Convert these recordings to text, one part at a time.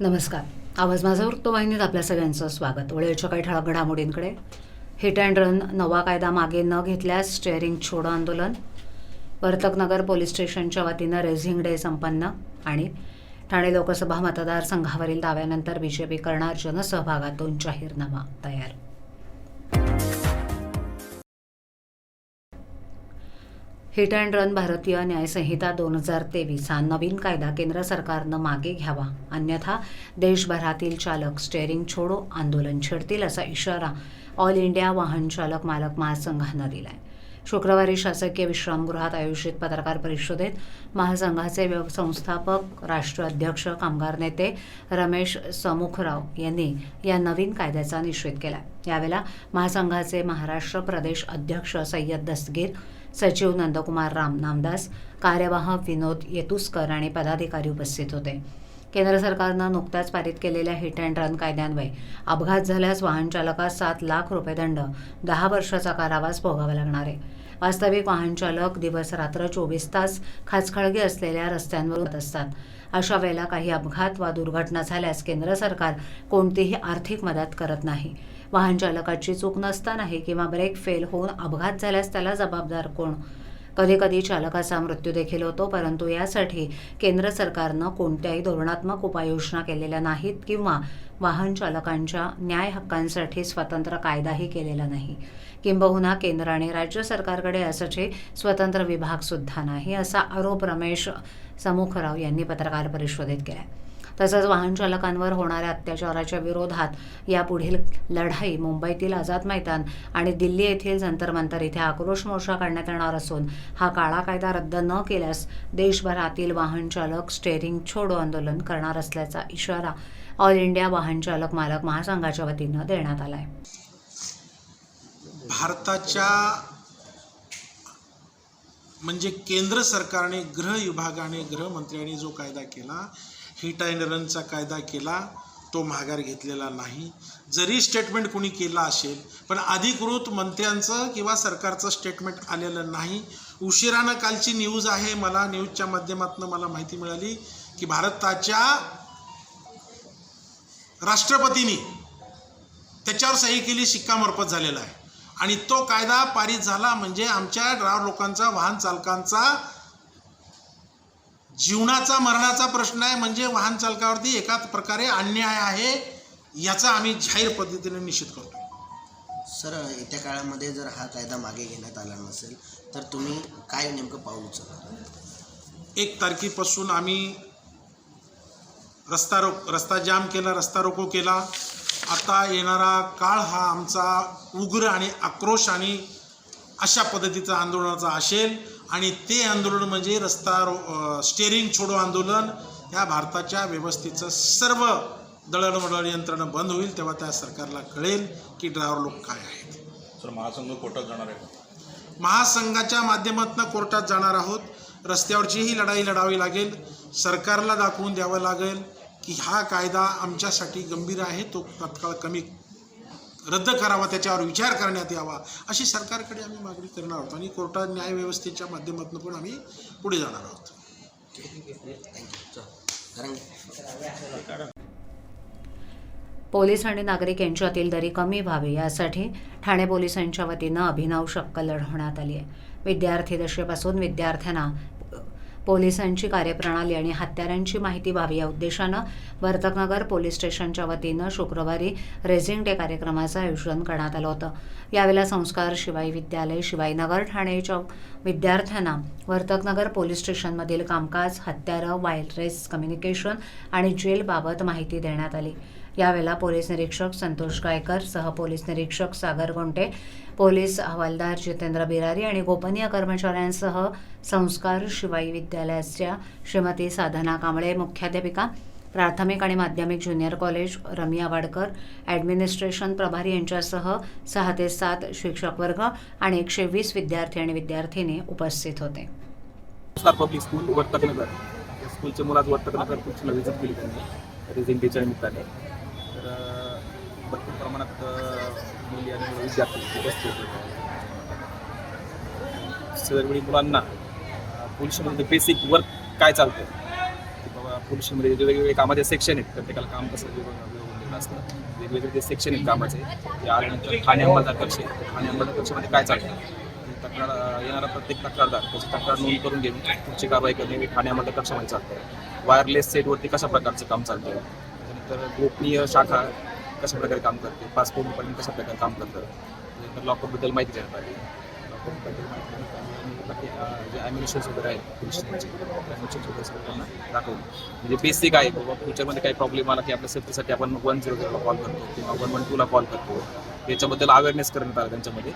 नमस्कार. आवाज माझा वृत्तवाहिनीत आपल्या सगळ्यांचं स्वागत. वळेच्या काही ठळक घडामोडींकडे. हिट अँड रन नवा कायदा मागे न घेतल्यास स्टेअरिंग छोडो आंदोलन. वर्तकनगर पोलीस स्टेशनच्या वतीनं रेझिंग डे संपन्न आणि ठाणे लोकसभा मतदारसंघावरील दाव्यानंतर बीजेपी करणार जनसहभागातून जाहीरनामा तयार. हिट अँड रन भारतीय न्यायसंहिता दोन हजार तेवीस हा नवीन कायदा केंद्र सरकारनं मागे घ्यावा. अन्यथा देशभरातील चालक स्टेअरिंग छोडो आंदोलन छेडतील असा इशारा ऑल इंडिया वाहन चालक मालक महासंघानं आहे शुक्रवारी शासकीय विश्रामगृहात आयोजित पत्रकार परिषदेत महासंघाचे व्यव- संस्थापक राष्ट्र अध्यक्ष कामगार नेते रमेश समुखराव यांनी या नवीन कायद्याचा निषेध केला. यावेळेला महासंघाचे महाराष्ट्र प्रदेश अध्यक्ष सय्यद दस्तगीर सचिव नंदकुमार राम नामदास कार्यवाह विनोद येतुसकर आणि पदाधिकारी उपस्थित होते. केंद्र सरकारनं नुकत्याच पारित केलेल्या हिट अँड रन कायद्यान्वये अपघात झाल्यास वाहन चालकास सात लाख रुपये दंड दहा वर्षाचा कारावास भोगावा लागणार आहे. वास्तविक वाहन चालक दिवस रात्र चोवीस तास खाचखळगे असलेल्या रस्त्यांवर असतात. अशा वेळेला काही अपघात वा दुर्घटना झाल्यास केंद्र सरकार कोणतीही आर्थिक मदत करत नाही. वाहन चालकाची चूक नसतानाही किंवा ब्रेक फेल होऊन अपघात झाल्यास त्याला जबाबदार कोण? कधीकधी चालकाचा मृत्यू देखील होतो परंतु यासाठी केंद्र सरकारनं कोणत्याही धोरणात्मक उपाययोजना केलेल्या नाहीत किंवा वाहन चालकांच्या न्याय हक्कांसाठी स्वतंत्र कायदाही केलेला नाही. किंबहुना केंद्र आणि राज्य सरकारकडे यासाठी स्वतंत्र विभाग सुद्धा नाही असा आरोप रमेश समुखराव यांनी पत्रकार परिषदेत केला तसंच वाहन चालकांवर होणाऱ्या अत्याचाराच्या विरोधात यापुढील लढाई मुंबईतील आझाद मैदान आणि दिल्ली येथील जंतर मंतर इथे आक्रोश मोर्चा काढण्यात येणार असून हा काळा कायदा रद्द न केल्यास देशभरातील वाहन चालक स्टेअरिंग छोडो आंदोलन करणार असल्याचा इशारा ऑल इंडिया वाहन चालक मालक महासंघाच्या वतीनं देण्यात आला आहे भारताच्या म्हणजे केंद्र सरकारने गृह विभागाने गृहमंत्र्यांनी जो कायदा केला हिट अँड रनचा कायदा केला तो माघार घेतलेला नाही. जरी स्टेटमेंट कुणी केला असेल पण अधिकृत मंत्र्यांचं किंवा सरकारचं स्टेटमेंट आलेलं नाही. उशिरानं कालची न्यूज आहे मला न्यूजच्या माध्यमातून मला माहिती मिळाली की भारताच्या राष्ट्रपतींनी त्याच्यावर सही केली शिक्कामोर्फत झालेला आहे. आणि तो कायदा पारित झाला म्हणजे आमच्या ड्रायव्हर लोकांचा वाहन चालकांचा जीवनाचा मरणाचा प्रश्न आहे. म्हणजे वाहन चालकावरती एका प्रकारे अन्याय आहे याचा आम्ही जाहीर पद्धतीने निषेध करतो. सर येत्या काळामध्ये जर हा कायदा मागे घेण्यात आला नसेल तर तुम्ही काय नेमकं पाऊल उचलणार? एक तारखेपासून आम्ही रस्ता रोक रस्ता जाम केला रस्ता रोको केला. आता येणारा काळ हा आमचा उग्र आणि आक्रोश आणि अशा पद्धतीचा आंदोलनाचा असेल. आणि ते आंदोलन म्हणजे रस्ता रो अ, स्टेअरिंग छोडो आंदोलन या भारताच्या व्यवस्थेचं सर्व दळणवळण यंत्रणा बंद होईल तेव्हा त्या सरकारला कळेल की ड्रायव्हर लोक काय आहेत. सर महासंघ कोर्टात जाणार आहे महासंघाच्या माध्यमातून कोर्टात जाणार आहोत. रस्त्यावरची ही लढाई लढावी लागेल. सरकारला दाखवून द्यावं लागेल की हा कायदा आमच्यासाठी गंभीर आहे. तो तत्काळ कमी रद्द करावा त्याच्यावर विचार करण्यात यावा अशी सरकारकडे आम्ही मागणी करणार आहोत. आणि कोर्टात न्यायव्यवस्थेच्या माध्यमातून पण आम्ही पुढे जाणार आहोत. पोलीस आणि नागरिक यांच्यातील दरी कमी व्हावी यासाठी ठाणे पोलिसांच्या वतीनं अभिनव शक्क लढवण्यात आली आहे. विद्यार्थी दशेपासून विद्यार्थ्यांना पोलिसांची कार्यप्रणाली आणि हत्यारांची माहिती व्हावी या उद्देशानं वर्तकनगर पोलीस स्टेशनच्या वतीनं शुक्रवारी रेझिंग डे कार्यक्रमाचं आयोजन करण्यात आलं होतं. यावेळेला संस्कार शिवाई विद्यालय शिवाईनगर ठाणेच्या विद्यार्थ्यांना वर्तकनगर पोलीस स्टेशनमधील कामकाज हत्यारं वायरलेस कम्युनिकेशन आणि जेलबाबत माहिती देण्यात आली. यावेळेला पोलीस निरीक्षक संतोष गायकर सह पोलीस निरीक्षक सागर गोंटे पोलीस हवालदार जितेंद्र बिरारी आणि गोपनीय कर्मचाऱ्यांसह संस्कार शिवाई विद्यालयाच्या श्रीमती साधना कांबळे मुख्याध्यापिका प्राथमिक आणि माध्यमिक junior college Ramiya Wadkar administration प्रभारी यांच्यासह सहा ते सात शिक्षक वर्ग आणि एकशे वीस विद्यार्थी आणि विद्यार्थिनी उपस्थित होते. Star public school Vartaknagar. स्कूलचे वर्तकनगर स्कूलला व्हिजिट केली त्यांनी रिझिंग निमित्ताने आणि विद्यार्थी उपस्थित होते मुलांना पोलिसमध्ये बेसिक वर्क काय चालतं बाबा पोल्युशनमध्ये वेगवेगळे कामाचे सेक्शन आहेत प्रत्येकाला काम कसं वेगवेगळं असतं वेगवेगळे ते सेक्शन आहेत कामाचे ते आल्यानंतर ठाणे अंमलदार कक्ष आहे. ठाणे अंमलदार कक्षामध्ये काय चालतं तक्रार येणारा प्रत्येक तक्रारदार त्याची तक्रार नोंद करून घेऊन पुढची कारवाई करणे हे ठाणे कक्षामध्ये चालतं वायरलेस सेटवरती कशा प्रकारचं काम चालतं त्यानंतर गोपनीय शाखा कशा प्रकारे काम करते पासपोर्ट डिपार्टमेंट कशा प्रकारे काम करतं म्हणजे त्यानंतर लॉकअपबद्दल माहिती देण्यात आली लॉकअपबद्दल माहिती देण्यात आली बाकी जे ॲम्युनिशन्स वगैरे आहेत पोलीस ॲम्युनिशन्स वगैरे सगळ्यांना त्यांना म्हणजे बेसिक आहे बाबा फ्युचरमध्ये काही प्रॉब्लेम आला की आपल्या सेफ्टीसाठी आपण वन झिरो झिरोला कॉल करतो किंवा वन वन टूला कॉल करतो. याच्याबद्दल अवेअरनेस करण्यात आला त्यांच्यामध्ये.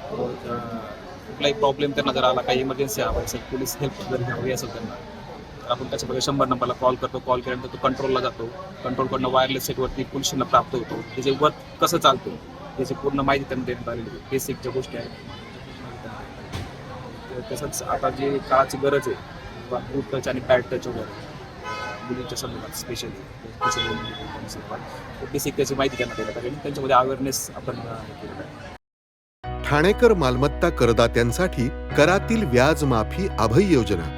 कुठलाही प्रॉब्लेम त्यांना जर आला काही इमर्जन्सी हवं असेल पोलीस हेल्प वगैरे हवी असेल त्यांना तर आपण त्याच्यामध्ये शंभर नंबरला कॉल करतो. कॉल केल्यानंतर तो कंट्रोलला जातो. कंट्रोलकडनं वायरलेस सेटवरती पोलिसांना प्राप्त होतो. त्याचे वर्क कसं चालतो त्याची पूर्ण माहिती त्यांना देण्यात आलेली आहे. बेसिक ज्या गोष्टी आहेत तसंच आता जे काळाची गरज आहे ग्रुप टच आणि पॅड टच वगैरे मुलींच्या संदर्भात स्पेशली बेसिक त्याची माहिती त्यांना देण्यात आली त्यांच्यामध्ये अवेअरनेस आपण आहे. ठाणेकर मालमत्ता करदात्यांसाठी करातील व्याज माफी अभय योजना.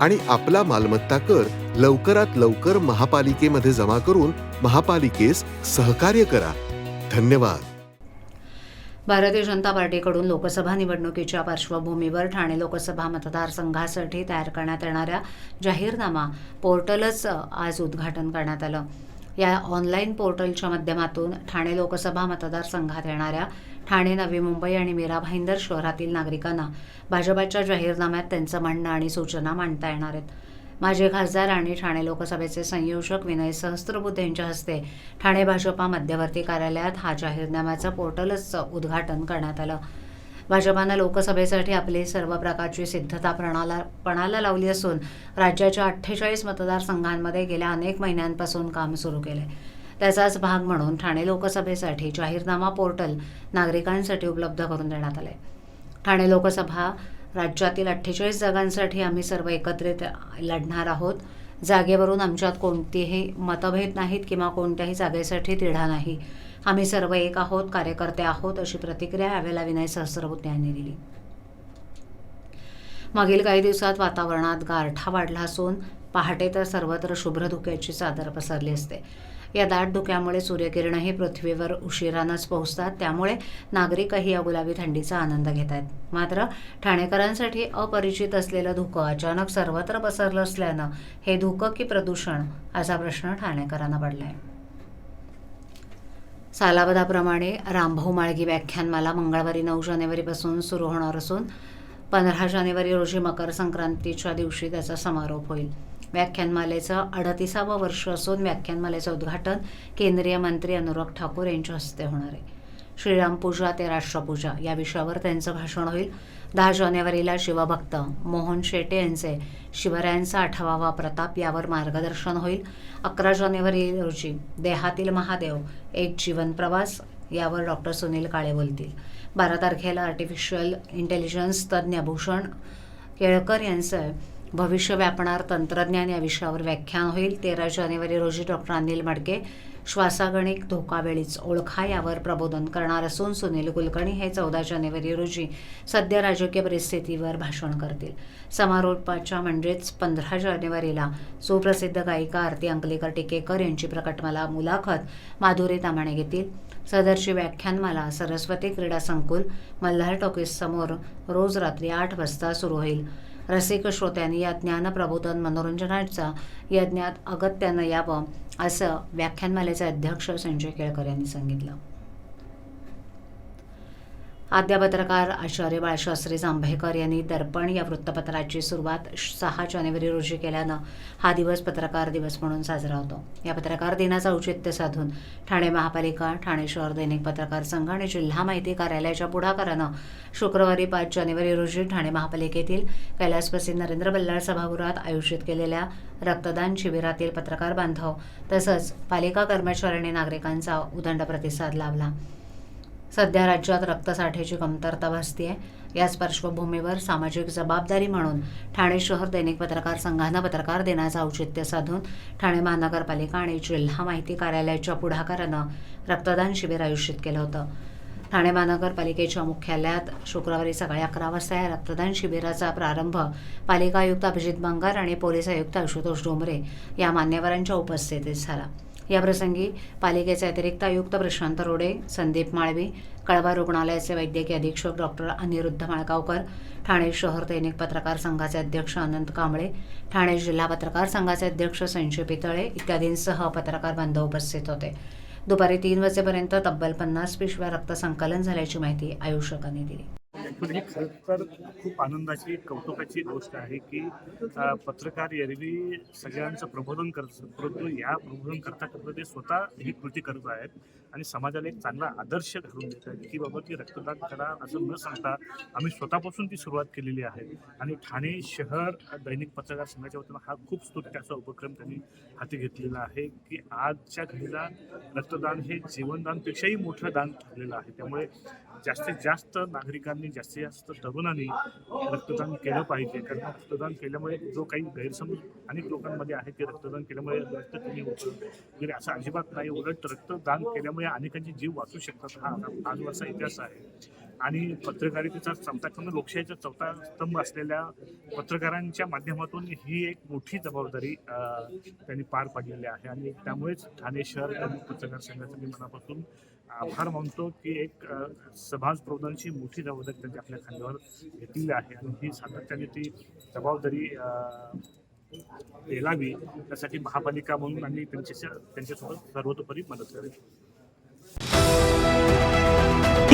आणि आपला मालमत्ता कर लवकरात लवकर महापालिकेमध्ये जमा करून महापालिकेस सहकार्य करा. धन्यवाद. भारतीय जनता पार्टीकडून लोकसभा निवडणुकीच्या पार्श्वभूमीवर ठाणे लोकसभा मतदारसंघासाठी तयार करण्यात येणाऱ्या जाहीरनामा पोर्टलच आज उद्घाटन करण्यात आलं. या ऑनलाईन पोर्टलच्या माध्यमातून ठाणे लोकसभा मतदारसंघात येणाऱ्या ठाणे नवी मुंबई आणि मीरा भाईंदर शहरातील नागरिकांना भाजपाच्या जाहीरनाम्यात त्यांचं म्हणणं आणि सूचना मांडता येणार आहेत. माजी खासदार आणि ठाणे लोकसभेचे संयोजक विनय सहस्त्रबुद्धे यांच्या हस्ते ठाणे भाजपा मध्यवर्ती कार्यालयात हा जाहीरनाम्याचं पोर्टलचं उद्घाटन करण्यात आलं. भाजपानं लोकसभेसाठी आपली सर्व प्रकारची सिद्धता प्रणाला पणाला लावली असून राज्याच्या अठ्ठेचाळीस मतदारसंघांमध्ये गेल्या अनेक महिन्यांपासून काम सुरू केलंय. त्याचाच भाग म्हणून ठाणे लोकसभेसाठी जाहीरनामा पोर्टल नागरिकांसाठी उपलब्ध करून देण्यात आले ठाणे लोकसभा राज्यातील अठ्ठेचाळीस जागांसाठी आम्ही सर्व एकत्रित लढणार आहोत. जागेवरून आमच्यात कोणतेही मतभेद नाहीत किंवा कोणत्याही जागेसाठी तिढा नाही. आम्ही सर्व एक आहोत कार्यकर्ते आहोत अशी प्रतिक्रिया यावेळेला विनय सहस्रबुद्धे यांनी दिली. मागील काही दिवसात वातावरणात गारठा वाढला असून पहाटे तर सर्वत्र शुभ्र धुक्याची चादर पसरली असते. या दाट धुक्यामुळे सूर्यकिरणही पृथ्वीवर उशिरानंच पोहोचतात. त्यामुळे नागरिकही या गुलाबी थंडीचा आनंद घेत आहेत. मात्र ठाणेकरांसाठी अपरिचित असलेलं धुकं अचानक सर्वत्र पसरलं असल्यानं हे धुकं की प्रदूषण असा प्रश्न ठाणेकरांना पडला आहे सालाबदाप्रमाणे रामभाऊ माळगी व्याख्यानमाला मंगळवारी नऊ जानेवारीपासून सुरू होणार असून पंधरा जानेवारी रोजी मकर संक्रांतीच्या दिवशी त्याचा समारोप होईल. व्याख्यानमालेचं अडतीसावं वर्ष असून व्याख्यानमालेचं उद्घाटन केंद्रीय मंत्री अनुराग ठाकूर यांच्या हस्ते होणार आहे. श्रीराम पूजा ते राष्ट्रपूजा या विषयावर त्यांचं भाषण होईल. दहा जानेवारीला शिवभक्त मोहन शेटे यांचे शिवरायांचा आठवावा प्रताप यावर मार्गदर्शन होईल. अकरा जानेवारी रोजी देहातील महादेव एक जीवन प्रवास यावर डॉक्टर सुनील काळे बोलतील. बारा तारखेला आर्टिफिशियल इंटेलिजन्स तज्ज्ञ भूषण केळकर यांचं भविष्य व्यापणार तंत्रज्ञान या विषयावर व्याख्यान होईल. तेरा जानेवारी रोजी डॉक्टर अनिल मडके श्वासागणिक धोका वेळीच ओळखा यावर प्रबोधन करणार असून सुनील कुलकर्णी हे चौदा जानेवारी रोजी सध्या राजकीय परिस्थितीवर भाषण करतील. समारोपाच्या म्हणजेच पंधरा जानेवारीला सुप्रसिद्ध गायिका आरती अंकलेकर टिकेकर यांची प्रकटमाला मुलाखत माधुरी तामाणे घेतील. सदरची व्याख्यानमाला सरस्वती क्रीडा संकुल मल्हार टॉकीज समोर रोज रात्री आठ वाजता सुरू होईल. रसिक श्रोत्यांनी या ज्ञान प्रबोधन मनोरंजनाचा यज्ञात अगत्यानं यावं असं व्याख्यानमालेचे अध्यक्ष संजय केळकर यांनी सांगितलं. आद्य पत्रकार आचार्य बाळशास्त्री जांभेकर यांनी दर्पण या वृत्तपत्राची सुरुवात सहा जानेवारी रोजी केल्यानं हा दिवस पत्रकार दिवस म्हणून साजरा होतो. या पत्रकार दिनाचं औचित्य साधून ठाणे महापालिका ठाणे शहर दैनिक पत्रकार संघ आणि जिल्हा माहिती कार्यालयाच्या पुढाकारानं शुक्रवारी पाच जानेवारी रोजी ठाणे महापालिकेतील कैलासवासी नरेंद्र बल्लाळ सभागृहात आयोजित केलेल्या रक्तदान शिबिरातील पत्रकार बांधव तसंच पालिका कर्मचारी आणि नागरिकांचा उदंड प्रतिसाद लाभला. सध्या राज्यात रक्तसाठ्याची कमतरता भासते याच पार्श्वभूमीवर सामाजिक जबाबदारी म्हणून ठाणे शहर दैनिक पत्रकार संघानं पत्रकार देण्याचं औचित्य साधून ठाणे महानगरपालिका आणि जिल्हा माहिती कार्यालयाच्या पुढाकारानं रक्तदान शिबिर आयोजित केलं होतं. ठाणे महानगरपालिकेच्या मुख्यालयात शुक्रवारी सकाळी अकरा वाजता या रक्तदान शिबिराचा प्रारंभ पालिका आयुक्त अभिजित बंगार आणि पोलीस आयुक्त आशुतोष डोंबरे या मान्यवरांच्या उपस्थितीत झाला. याप्रसंगी पालिकेचे अतिरिक्त आयुक्त प्रशांत रोडे संदीप माळवी कळवा रुग्णालयाचे वैद्यकीय अधीक्षक डॉक्टर अनिरुद्ध माळगावकर ठाणे शहर दैनिक पत्रकार संघाचे अध्यक्ष अनंत कांबळे ठाणे जिल्हा पत्रकार संघाचे अध्यक्ष संजय पितळे इत्यादींसह पत्रकार बांधव उपस्थित होते. दुपारी तीन वाजेपर्यंत तब्बल पन्नास पिशव्या रक्त संकलन झाल्याची माहिती आयोजकांनी दिली. ही खरं तर खूप आनंदाची कौतुकाची गोष्ट आहे की पत्रकार एरवी सगळ्यांचं प्रबोधन करत परंतु या प्रबोधन करता करता ते स्वतः ही कृती करत आहेत आणि समाजाला एक चांगला आदर्श घालून देत आहेत की बाबा ती रक्तदान करा असं न सांगता आम्ही स्वतःपासून ती सुरुवात केलेली आहे. आणि ठाणे शहर दैनिक पत्रकार संघाच्या वतीनं हा खूप स्तुत्य असा उपक्रम त्यांनी हाती घेतलेला आहे की आजच्या घडीला रक्तदान हे जीवनदानपेक्षाही मोठं दान ठरलेलं आहे. त्यामुळे जास्तीत जास्त नागरिकांनी जास्तीत जास्त तरुणांनी रक्तदान केलं पाहिजे. कारण रक्तदान केल्यामुळे जो काही गैरसमज अनेक लोकांमध्ये आहे ते रक्तदान केल्यामुळे रक्त कमी होतं वगैरे असं अजिबात नाही. उलट रक्तदान केल्यामुळे अनेकांचे जीव वाचू शकतात. हा आजवरचा इतिहास आहे. आणि पत्रकारितेचा चौथा स्तंभ लोकशाहीचा चौथा स्तंभ असलेल्या पत्रकारांच्या माध्यमातून ही एक मोठी जबाबदारी त्यांनी पार पाडलेली आहे. आणि त्यामुळेच ठाणे शहर पत्रकार संघाचं मी मनापासून आभार मानतो की एक अ, समाज प्रबोधनाची मोठी जबाबदारी त्यांनी आपल्या खांद्यावर घेतलेली आहे. आणि ही सातत्याने ती जबाबदारी अ, पेलावी त्यासाठी महापालिका म्हणून आम्ही त्यांच्या त्यांच्यासोबत सर्वतोपरी मदत करेल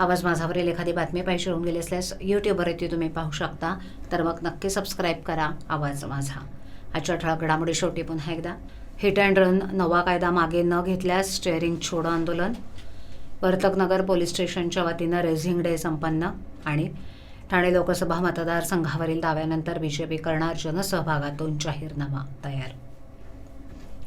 आवाज माझावरील एखादी बातमी पाहिजे होऊन गेली असल्यास यूट्यूबवरती तुम्ही पाहू शकता. तर मग नक्की सबस्क्राईब करा. आवाज माझा. आजच्या ठळक घडामोडी शेवटी पुन्हा एकदा. हिट अँड रन नवा कायदा मागे न घेतल्यास स्टेअरिंग छोडो आंदोलन. वर्तकनगर पोलीस स्टेशनच्या वतीनं रेझिंग डे संपन्न. आणि ठाणे लोकसभा मतदारसंघावरील दाव्यानंतर बी जे पी करणार जनसहभागातून जाहीरनामा तयार.